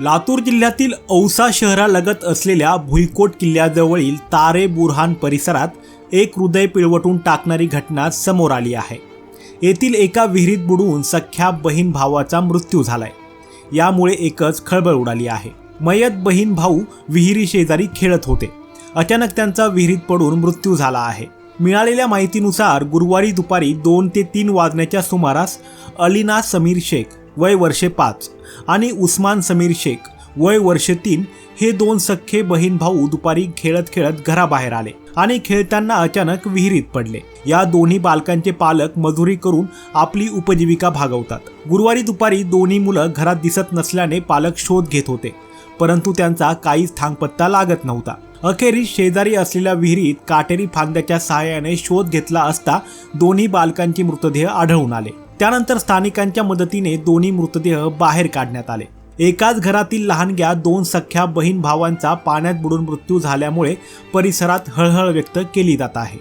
लातूर जिल्ह्यातील औसा शहरालगत असलेल्या भुईकोट किल्ल्याजवळील तारे बुरहान परिसरात एक हृदय पिळवटून टाकणारी घटना समोर आली आहे. येथील एका विहिरीत बुडवून सख्या बहीण भावाचा मृत्यू झालाय. यामुळे एकच खळबळ उडाली आहे. मयत बहीण भाऊ विहिरी शेजारी खेळत होते. अचानक त्यांचा विहिरीत पडून मृत्यू झाला आहे. मिळालेल्या माहितीनुसार गुरुवारी दुपारी दोन ते तीन वाजण्याच्या सुमारास अलिना समीर शेख वय वर्षे पाच. आणि उस्मान समीर शेख वय वर्षे तीन हे दोन सख्खे बहीण भाऊ दुपारी खेळत खेळत घराबाहेर आले आणि खेळताना अचानक विहिरीत पडले. या दोन्ही बालकांचे पालक मजुरी करून आपली उपजीविका भागवतात. गुरुवारी दुपारी दोन्ही मुलं घरात दिसत नसल्याने पालक शोध घेत होते. परंतु त्यांचा काहीच थांगपत्ता लागत नव्हता. अखेरीस शेजारी असलेल्या विहिरीत काटेरी फांद्याच्या सहाय्याने शोध घेतला असता दोन्ही बालकांचे मृतदेह आढळून आले. त्यानंतर स्थानिकांच्या मदतीने दोन्ही मृतदेह बाहेर काढण्यात आले. एकाच घरातील लहानग्या दोन सख्या बहीण भावांचा पाण्यात बुडून मृत्यू झाल्यामुळे परिसरात हळहळ व्यक्त केली जात आहे.